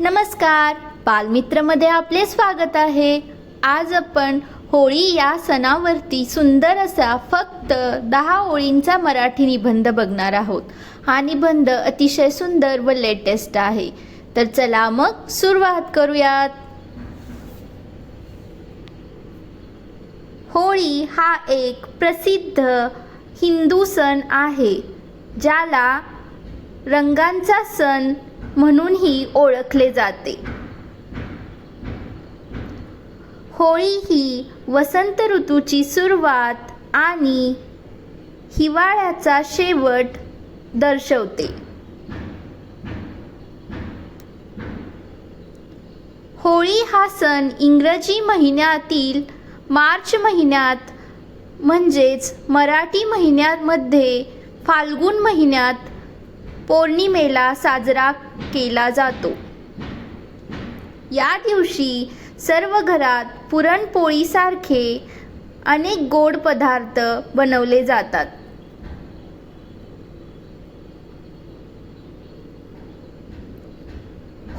नमस्कार. बालमित्रमध्ये आपले स्वागत आहे. आज आपण होळी या सणावरती सुंदर असा फक्त दहा ओळींचा मराठी निबंध बघणार आहोत. हा निबंध अतिशय सुंदर व लेटेस्ट आहे. तर चला मग सुरुवात करूयात. होळी हा एक प्रसिद्ध हिंदू सण आहे ज्याला रंगांचा सण म्हणूनही ओळखले जाते. होळी ही वसंत ऋतूची सुरुवात आणि हिवाळ्याचा शेवट दर्शवते. होळी हा सण इंग्रजी महिन्यातील मार्च महिन्यात म्हणजेच मराठी महिन्यामध्ये फाल्गुन महिन्यात पौर्णिमेला साजरा केला जातो. या दिवशी सर्व घरात पुरणपोळीसारखे अनेक गोड पदार्थ बनवले जातात.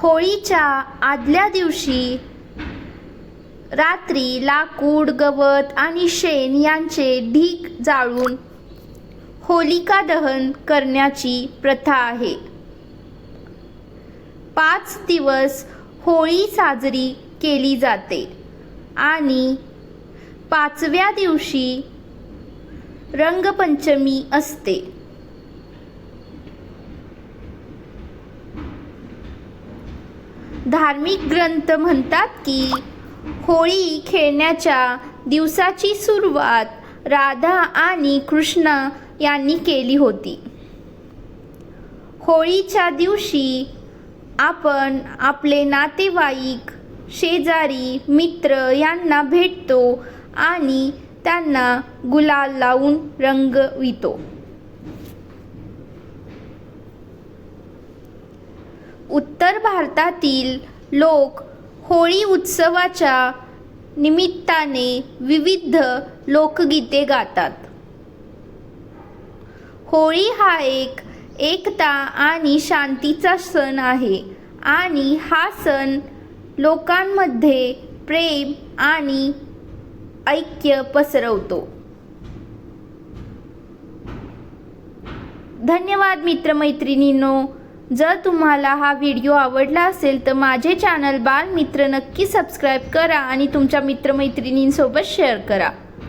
होळीच्या आदल्या दिवशी रात्री लाकूड गवत आणि शेण यांचे ढीग जाळून होलिका दहन करण्याची प्रथा आहे. पाच दिवस होळी साजरी केली जाते आणि पाचव्या दिवशी रंगपंचमी असते. धार्मिक ग्रंथ म्हणतात की होळी खेळण्याच्या दिवसाची सुरुवात राधा आणि कृष्ण यांनी केली होती. होळीच्या दिवशी आपण आपले नातेवाईक शेजारी मित्र यांना भेटतो आणि त्यांना गुलाल लावून रंगवितो. उत्तर भारतातील लोक होळी उत्सवाच्या निमित्ताने विविध लोकगीते गातात. होळी हा एक एकता आणि शांतीचा सण आहे. आणि हा सण लोकांमध्ये प्रेम आणि ऐक्य पसरवतो. धन्यवाद मित्रमैत्रिणींनो. जर तुम्हाला हा व्हिडिओ आवडला असेल तर माझे चॅनल बालमित्र नक्की सबस्क्राईब करा आणि तुमच्या मित्रमैत्रिणींसोबत शेअर करा.